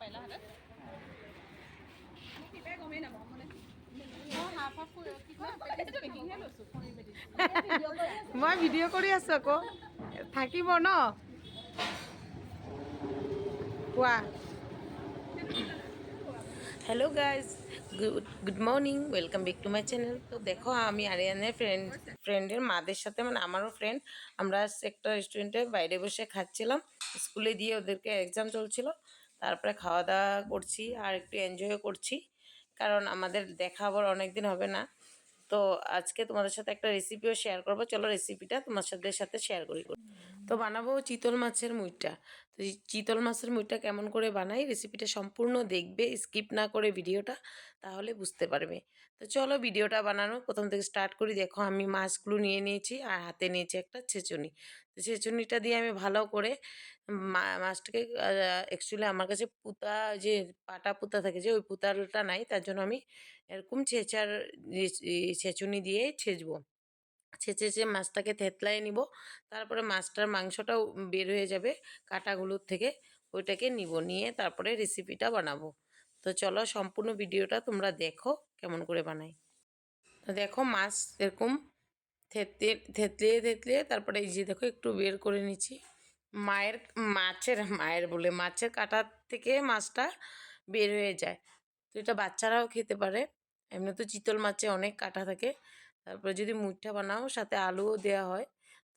পাৰিলা হেঁতেন গমেই নাপাওঁ মানে। মই ভিডিঅ' কৰি আছোঁ। আকৌ। থাকিব ন? কোৱা? Hello guys good good morning welcome back to my channel তো দেখো আমি আরিয়ানের ফ্রেন্ড ফ্রেন্ডের মাদের সাথে মানে আমারও ফ্রেন্ড আমরা একটা রেস্টুরেন্টে বাইরে বসে খাচ্ছিলাম। স্কুলে দিয়ে ওদেরকে এক্সাম চলছিল। তারপরে খাওয়া দাওয়া করছি আর একটু এনজয়ও করছি। কারণ আমাদের দেখা আবার অনেক দিন হবে না। তো আজকে তোমাদের সাথে একটা রেসিপিও শেয়ার করব। চলো রেসিপিটা তোমার সাথে সাথে শেয়ার করি তো বানাবো চিতল মাছের মুইটা। তো চিতল মাছের মুইটা কেমন করে বানাই রেসিপিটা সম্পূর্ণ দেখবে স্কিপ না করে ভিডিওটা তাহলে বুঝতে পারবে। তো চলো ভিডিওটা বানানো প্রথম থেকে স্টার্ট করি। দেখো আমি মাছগুলো নিয়ে নিয়েছি আর হাতে নিয়েছি একটা ছেঁচুনি। তো ছেঁচুনিটা দিয়ে আমি ভালো করে মাছটাকে অ্যাকচুয়ালি আমার কাছে পুতা যে পাটা পুতা থাকে যে ওই পুতালটা নাই তার জন্য আমি এরকম ছেঁচার ছেঁচুনি দিয়ে ছেঁচবো। ছেঁচে যে মাছটাকে থেতলাই নিব। তারপরে মাছটার মাংসটাও বের হয়ে যাবে কাটাগুলোর থেকে। ওইটাকে নিব, নিয়ে তারপরে রেসিপিটা বানাবো। তো চলো সম্পূর্ণ ভিডিওটা তোমরা দেখো, কেমন করে বানাই। তো দেখো মাছ এরকম থেতলে, থেতলিয়ে থেতলিয়ে তারপরে এই যে দেখো একটু বের করে নিচ্ছি। মায়ের, মাছের, মায়ের বলে মাছের কাটার থেকে মাছটা বের হয়ে যায়। তো এটা বাচ্চারাও খেতে পারে। এমনি তো চিতল মাছে অনেক কাটা থাকে। তারপরে যদি মুঠা বানাও, সাথে আলুও দেওয়া হয়।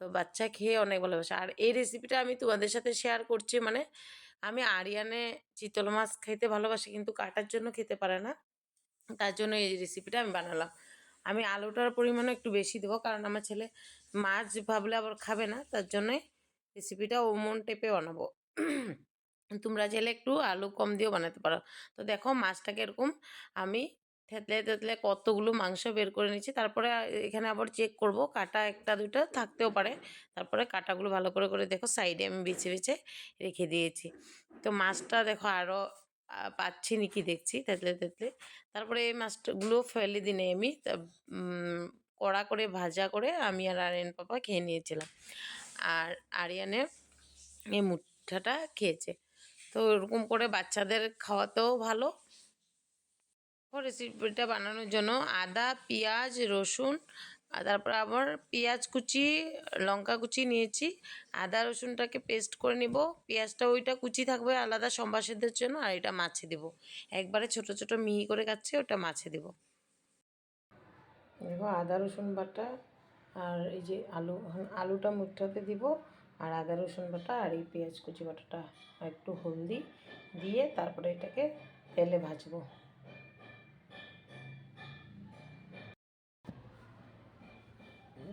তো বাচ্চা খেয়ে অনেক ভালোবাসে। আর এই রেসিপিটা আমি তোমাদের সাথে শেয়ার করছি মানে আমি আরিয়ানে চিতল মাছ খেতে ভালোবাসি, কিন্তু কাটার জন্য খেতে পারে না। তার জন্য এই রেসিপিটা আমি বানালাম। আমি আলুটার পরিমাণও একটু বেশি দেবো, কারণ আমার ছেলে মাছ ভাবলে আবার খাবে না। তার জন্যই রেসিপিটা ওমন টেপে বানাবো। তোমরা চাইলে একটু আলু কম দিয়েও বানাতে পারো। তো দেখো মাছটাকে এরকম আমি থেতলে থেতলে কতগুলো মাংস বের করে নিচ্ছি তারপরে এখানে আবার চেক করব, কাটা একটা, দুটো থাকতেও পারে। তারপরে কাটাগুলো ভালো করে করে দেখো সাইডে আমি বেছে বেছে রেখে দিয়েছি। তো মাছটা দেখো আরও পাচ্ছি নাকি দেখছি থেতলে থেতলে। তারপরে এই মাছগুলো ফেলে দিনে আমি কড়া করে ভাজা করে আমি আর আরিয়ান পাপা খেয়ে নিয়েছিলাম। আর আরিয়ানে এই মুঠাটা খেয়েছে। তো এরকম করে বাচ্চাদের খাওয়াতেও ভালো। রেসিপিটা বানানোর জন্য আদা, পেঁয়াজ, রসুন তারপর আবার পেঁয়াজ কুচি, লঙ্কা কুচি নিয়েছি। আদা, রসুনটাকে পেস্ট করে নিব। পেঁয়াজটা ওইটা কুচি থাকবে আলাদা সম্বাসীদের জন্য, আর এটা মাছে দেব। একবারে ছোট ছোট মিহি করে কাটছি, ওটা মাছে দেব। দেখো, আদা, রসুন বাটা আর এই যে আলু আলুটা মুঠটাতে দিব। আর আদা, রসুন বাটা আর এই পেঁয়াজ কুচি বাটাটা একটু হলদি দিয়ে তারপরে এটাকে তেলে ভাজবো।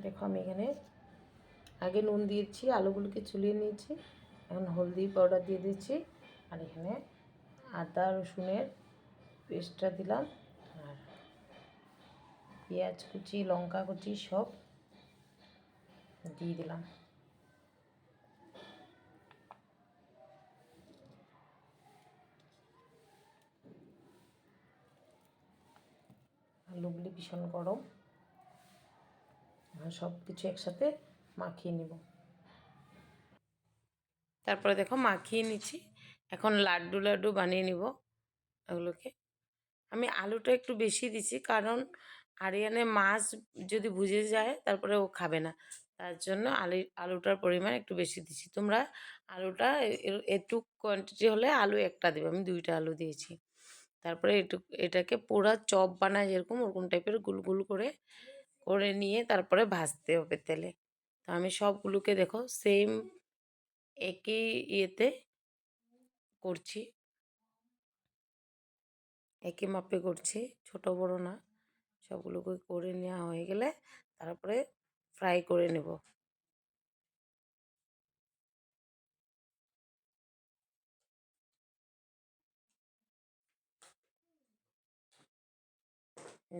দেখো আমি এখানে আগে নুন দিয়েছি, আলুগুলোকে চুলিয়ে নিয়েছি, এখন হলদি পাউডার দিয়ে দিয়েছি, আর এখানে আদা, রসুনের পেস্টটা দিলাম, আর পেঁয়াজ কুচি, লঙ্কা কুচি সব দিয়ে দিলাম। আলুগুলি ভীষণ গরম। সব কিছু একসাথে মাখিয়ে নিব। তারপরে দেখো মাখিয়ে নিচ্ছি। এখন লাড্ডু লাড্ডু বানিয়ে নিব এগুলোকে। আমি আলুটা একটু বেশি দিছি কারণ আরিয়ানে মাছ যদি বুঝে যায় তারপরে ও খাবে না। তার জন্য আলু, আলুটার পরিমাণ একটু বেশি দিছি তোমরা আলুটা একটু কোয়ান্টিটি হলে আলু একটা দেবে। আমি দুইটা আলু দিয়েছি। তারপরে একটু এটাকে পুরা চপ বানায় যেরকম ওরকম টাইপের গুল গুল করে করে নিয়ে তারপরে ভাজতে হবে তেলে। তো আমি সবগুলোকে দেখো সেম একই ইয়েতে করছি। একই মাপে করছি, ছোট, বড় না। সবগুলোকে করে নেওয়া হয়ে গেলে তারপরে ফ্রাই করে নেব।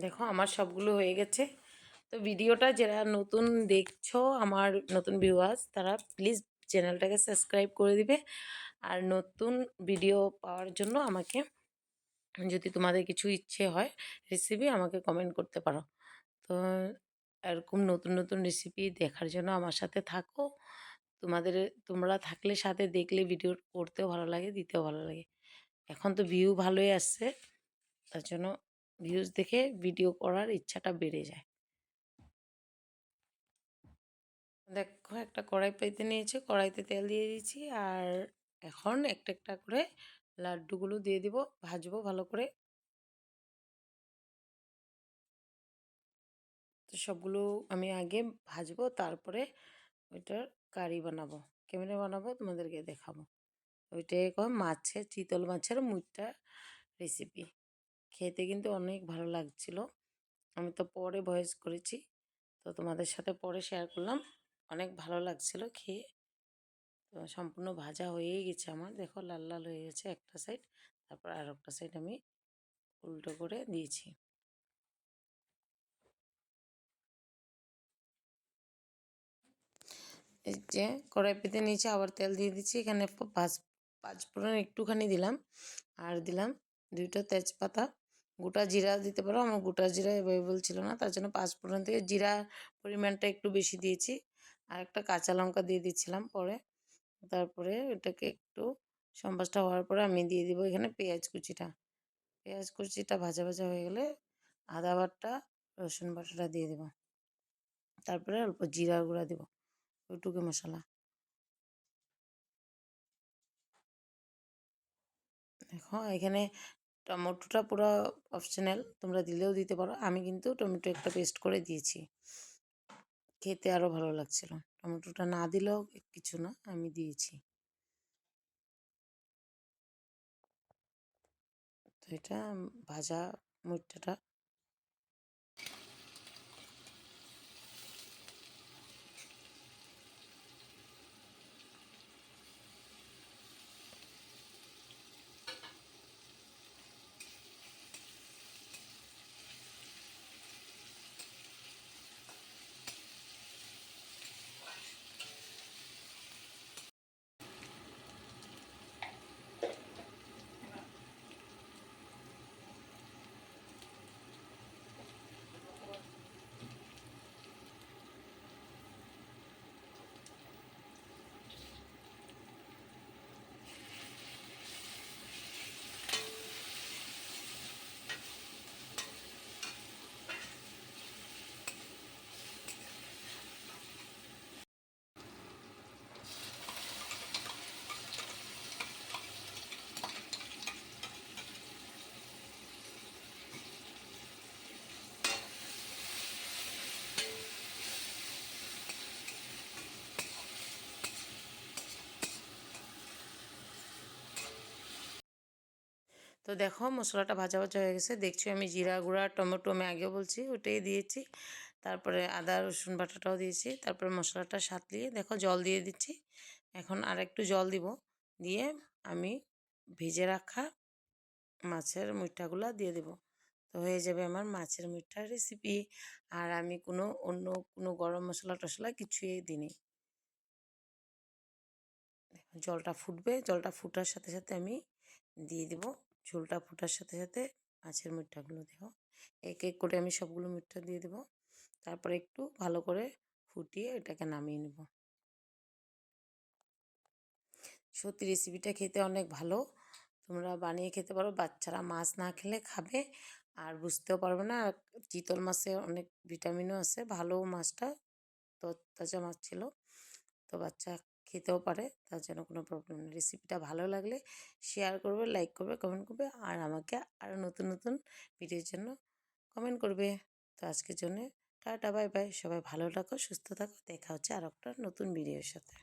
দেখো আমার সবগুলো হয়ে গেছে। তো ভিডিওটা যারা নতুন দেখছ, আমার নতুন ভিউয়ার্স তারা প্লিজ চ্যানেলটাকে সাবস্ক্রাইব করে দিবে। আর নতুন ভিডিও পাওয়ার জন্য আমাকে, যদি তোমাদের কিছু ইচ্ছে হয় রেসিপি আমাকে কমেন্ট করতে পারো। তো এরকম নতুন নতুন রেসিপি দেখার জন্য আমার সাথে থাকো। তোমাদের, তোমরা থাকলে সাথে দেখলে ভিডিও করতেও ভালো লাগে, দিতেও ভালো লাগে। এখন তো ভিউ ভালোই আসছে, তার জন্য ভিউজ দেখে ভিডিও করার ইচ্ছাটা বেড়ে যায়। দেখো একটা কড়াই পাইতে নিয়েছি, কড়াইতে তেল দিয়ে দিয়েছি। আর এখন একটা একটা করে লাড্ডুগুলো দিয়ে দিব, ভাজবো ভালো করে। তো সবগুলো আমি আগে ভাজবো, তারপরে ওইটার কারি বানাবো, কেমনে বানাবো তোমাদেরকে দেখাবো। ওইটাই কয় মাছের, চিতল মাছের মুইটা রেসিপি খেতে কিন্তু অনেক ভালো লাগছিল। আমি তো পরে ভয়েস করেছি, তো তোমাদের সাথে পরে শেয়ার করলাম। অনেক ভালো লাগছিল খেয়ে। তো সম্পূর্ণ ভাজা হয়েই গেছে আমার। দেখো লাল লাল হয়ে গেছে একটা সাইড তারপর আর একটা সাইড আমি উল্টো করে দিয়েছি। যে কড়াই পেতে নিয়েছি, আবার তেল দিয়ে দিচ্ছি। এখানে পাঁচ পাঁচ ফোড়ন একটুখানি দিলাম। আর দিলাম দুইটা তেজপাতা, গোটা জিরা দিতে পারো। আমার গোটা জিরা অ্যাভেলেবল ছিল না, তার জন্য পাঁচ ফোড়ন থেকে জিরা পরিমাণটা একটু বেশি দিয়েছি। আর একটা কাঁচা লঙ্কা দিয়ে দিচ্ছিলাম পরে। তারপরে এটাকে একটু সম্বাসটা হওয়ার পরে আমি দিয়ে দিব এখানে পেঁয়াজ কুচিটা। পেঁয়াজ কুচিটা ভাজা ভাজা হয়ে গেলে আদা বাটা, রসুন বাটাটা দিয়ে দেবো। তারপরে অল্প জিরা গুঁড়া দিব ওইটুকু মশলা। দেখো এখানে টমেটোটা পুরো অপশনাল তোমরা দিলেও দিতে পারো। আমি কিন্তু টমেটো একটা পেস্ট করে দিয়েছি। খেতে আরও ভালো লাগছিল। টমেটোটা না দিলেও কিছু না, আমি দিয়েছি। তো এটা ভাজা মুইটাটা তো দেখো মশলাটা ভাজা ভাজা হয়ে গেছে। দেখছি আমি জিরা গুঁড়া, টমেটো আমি আগেও বলছি, ওটাই দিয়েছি। তারপরে আদা, রসুন বাটাটাও দিয়েছি। তারপরে মশলাটা সাতলিয়ে দেখো জল দিয়ে দিচ্ছি। এখন আর একটু জল দিব। দিয়ে আমি ভেজে রাখা মাছের মুইঠাগুলো দিয়ে দেব। তো হয়ে যাবে আমার মাছের মুইঠার রেসিপি আর আমি কোনো অন্য কোনো গরম মশলা টশলা কিছুই দিইনি। জলটা ফুটবে, জলটা ফুটার সাথে সাথে আমি দিয়ে দিব। ঝোলটা ফোটার সাথে সাথে মাছের মুঠাগুলো দেখো এক এক করে আমি সবগুলো মুঠা দিয়ে দেবো। তারপরে একটু ভালো করে ফুটিয়ে এটাকে নামিয়ে নেব। সত্যি রেসিপিটা খেতে অনেক ভালো। তোমরা বানিয়ে খেতে পারো। বাচ্চারা মাছ না খেলে খাবে আর বুঝতেও পারবে না। চিতল মাছে অনেক ভিটামিনও আছে। ভালো মাছটা তো তাজা মাছ ছিল। তো বাচ্চা খেতেও পারে, তার জন্য কোনো প্রবলেম নেই। রেসিপিটা ভালো লাগলে শেয়ার করবে লাইক করবে কমেন্ট করবে আর আমাকে আরও নতুন নতুন ভিডিওর জন্য কমেন্ট করবে। তো আজকের জন্য টাটা বাই বাই সবাই ভালো থাকো, সুস্থ থাকো। দেখা হচ্ছে আর একটা নতুন ভিডিওর সাথে।